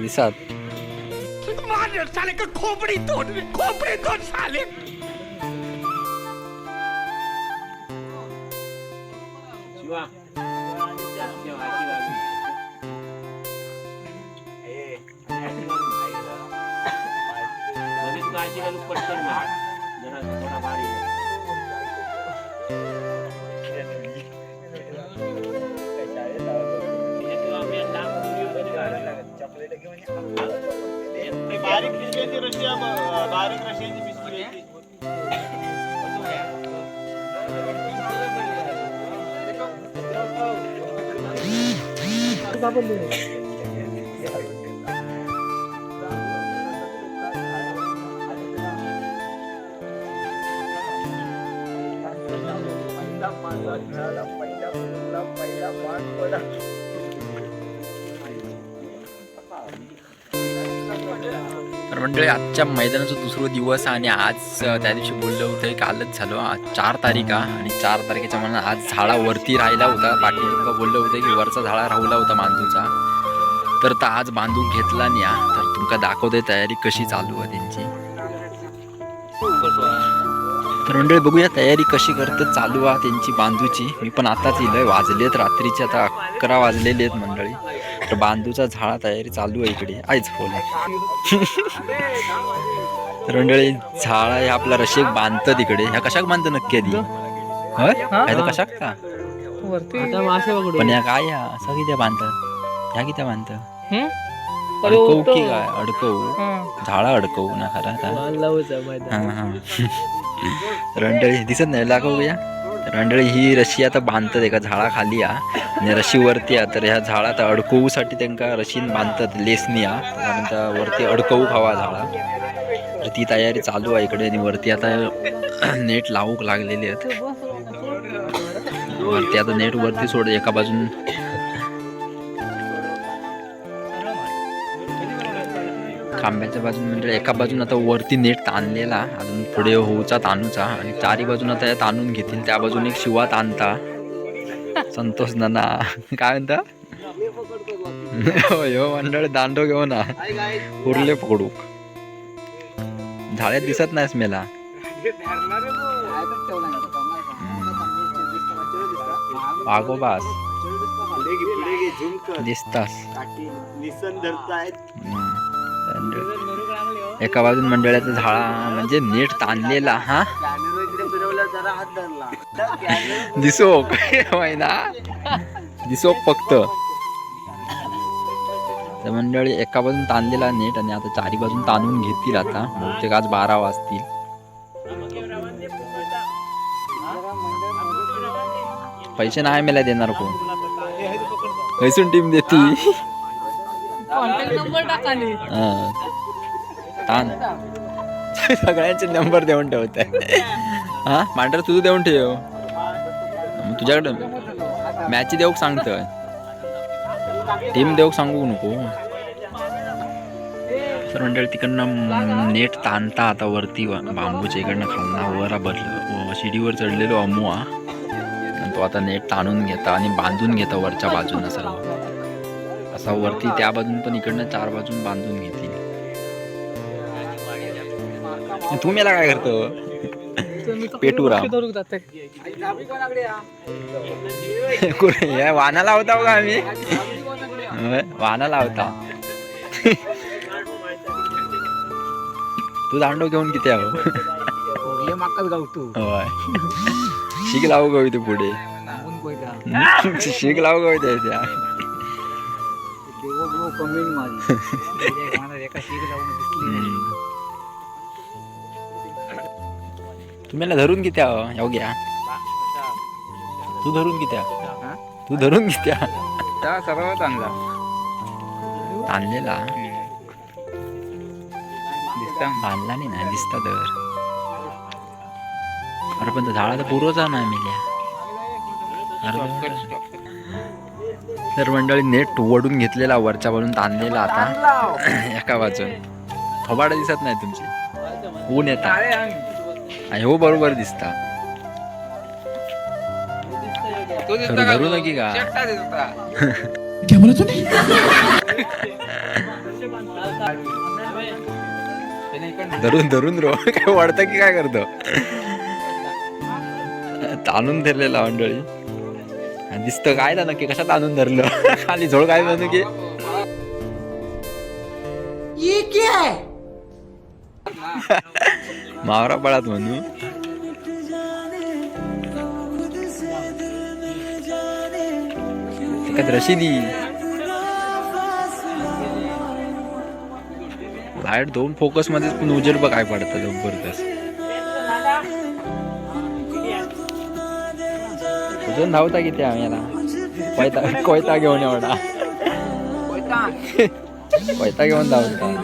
दिसात शिवा मध्ये तुला अशी घालून पटकन मार. जरा थोडा भारी बारीक पिशवी रशिया बारीक रशियाची पिशवी तर मंडळी आजच्या मैदानाचा दुसरा दिवस आणि आज त्या दिवशी बोललं होतं कालच झालो. आज चार तारीख आहे आणि चार तारखेच्या मला आज झाडा वरती राहिला होता. पाटील तुमका बोललं होतं की वरचा झाडा राहुला होता बांधूचा. तर तर आज बांधून घेतला नाही तर तुमका दाखवते तयारी कशी चालू आहे त्यांची. तर मंडळी बघूया तयारी कशी करते चालू आहे त्यांची बांधूची. मी पण आताच इलंय वाजलेत रात्रीचे आता अकरा वाजलेले आहेत मंडळी. तर बांधूचा झाडा तयारी चालू आहे इकडे. आईच फोन तर मंडळी झाडा हे आपला रशेक बांधतं तिकडे ह्या कशाक बांधतं नक्की आधी? होय? कशाक का? आता मासे पकडू पण या काय ह्या? असं किती बांधतात? ह्या किती बांधतात? हं? अडकवू की काय? अडकवू? हा. झाडा अडकवू ना खरा. हा हा. रंडळी दिसत नाही. रांडळी ही रशी आता बांधतात. एका झाडा खाली आणि रशी वरती आ तर ह्या झाडात अडकवूसाठी त्यांका रशीन बांधतात. लेसनी आ त्यानंतर वरती अडकवू खावा झाडा. तर ती तयारी चालू आहे इकडे. आणि वरती आता नेट लावूक लागलेली आहेत. वरती आता नेट वरती सोड. एका बाजून खांब्याच्या बाजून म्हणजे एका बाजून आता वरती नेट ताणलेला अजून पुढे होऊचा ताणूचा आणि चारी बाजून आता या ताणून घेतील त्या बाजून एक शिवा ताणता. संतोष नाना काय म्हणता? हो हो मंडळ दांडो घेऊ ना उरले पकडू झाड्यात दिसत नाहीस मेला. वागोबास दिसतास. निसन धरतायत. मंडळ. एका बाजून मंडळाचा झाडा म्हणजे नेट ताणलेला हा? दिसो काय ना दिसो फक्त. तर मंडळी एका बाजून ताणलेला नेट आणि आता चारी बाजून ताणून घेतील आता. बहुतेक आज बारा वाजतील. पैसे नाही मला देणार कोण? खैसून टीम देती. कॉन्टॅक्ट नंबर ताण सगळ्यांचे नंबर देऊन ठेवत. हा मांडर तुझं देऊन ठेव. तुझ्याकडे तुझ्याकडं मॅच देऊक सांगतोय. टीम देऊक सांगू नको. तर मंडळ तिकडनं नेट ताणता आता वरती बांबूच्या इकडनं खालना वर भरलं. शिडीवर चढलेलो अमुआ तो आता नेट ताणून घेता आणि बांधून घेता वरच्या बाजूनं सर्व. असा वरती त्या बाजून पण इकडनं चार बाजून बांधून घेतील. तू मेला काय करतो? पेटूराम. कुठे? वाना लावता का आम्ही. वाना लावता. तू दांडो घेऊन किती आहो? माकाच गावतो शिक लावू गवी तू पुढे. शिक लावू गवी त्या कमेंट माझी. तुम्हाला धरून किती आहो ह्यो घ्या तू धरून किती आहो? तू धरून किती आहो? त्या सर्व चांगला ताणलेला दिसता. बांधला नाही ना दिसता तर. अरे पण तो झाडा तर पूर्वचा ना मिल्या. अरे तर मंडळी नेट वडून घेतलेला वरच्या बाजून ताणलेला आता. एका बाजून. थोबाडा दिसत नाही तुमची. ऊन येता. आणि हो. बरोबर दिसता. धरू- तो? नकी का? धरून धरून रो. काय वाढतं की काय करतो? ताणून धरलेला मंडळी. दिसतं. काय ना नक्की? कशात आणून धरलं? खाली झोळ काय म्हणू की? मावरा पळात म्हणू. तिकत रशिदी. लाइट दोन फोकसमध्ये पण उजेड काय पडतं जबरदस्त. अजून धावता किती आम्ही याला? कोयता कोयता घेऊन एवढा. कोयता. कोयता घेऊन धावता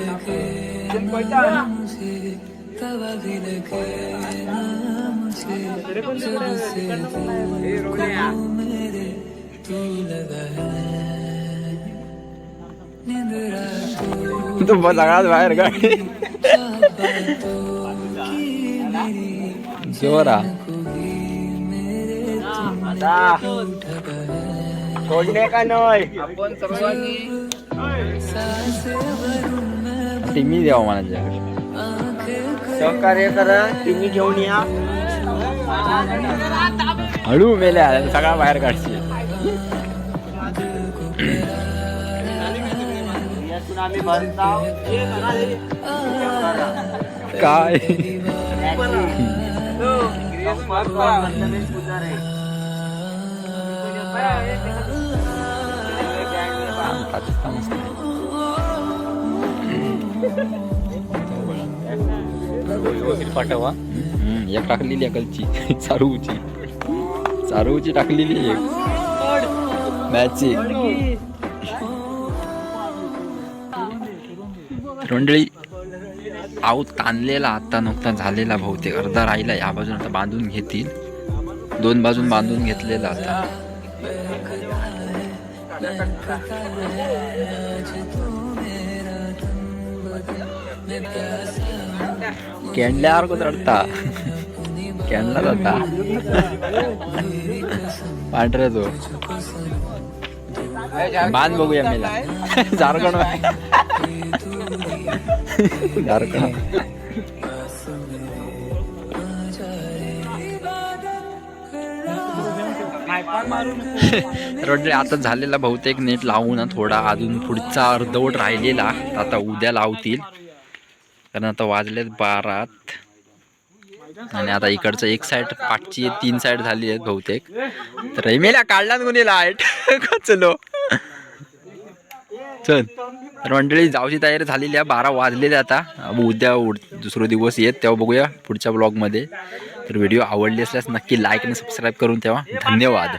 तू सगळ्यात बाहेर गाडी. जोरा. सोडले का नाही? आपण सर्वांनी टिमी द्यावा मला सहकार्य करा तुम्ही घेऊन या. हळू मेल्या सगळा बाहेर काढशील. काय? पाठवा. एक टाकलेली आहे कलची. चारूची. चारूची टाकलेली एक. मॅचची मंडळी आऊ ताणलेला आता नुकता झालेला बहुतेक. अर्धा राहिला या बाजून आता बांधून घेतील. दोन बाजून बांधून घेतलेला आता. केंडल्यावर कुदरता केंडला जाता पांढरा तो बांध बघूया मेला झारखंड झारखंड रोडले आता झालेला बहुतेक नेट लावू ना थोडा अजून पुढचा अर्धवट राहिलेला आता उद्या लावतील. कारण आता वाजलेत बारात. आणि आता इकडचं एक साईड पाठची तीन साईड झाली आहेत बहुतेक. तर रेमेला काढला कोणी लाइट. चलो चल. तर मंडळी जाऊची तयारी झालेली आहे. बारा वाजलेले आता. उद्या उड- दुसरा दिवस येत तेव्हा बघूया पुढच्या ब्लॉगमध्ये तर व्हिडिओ आवडले असल्यास नक्की लाईक आणि सबस्क्राईब करून ठेवा. धन्यवाद.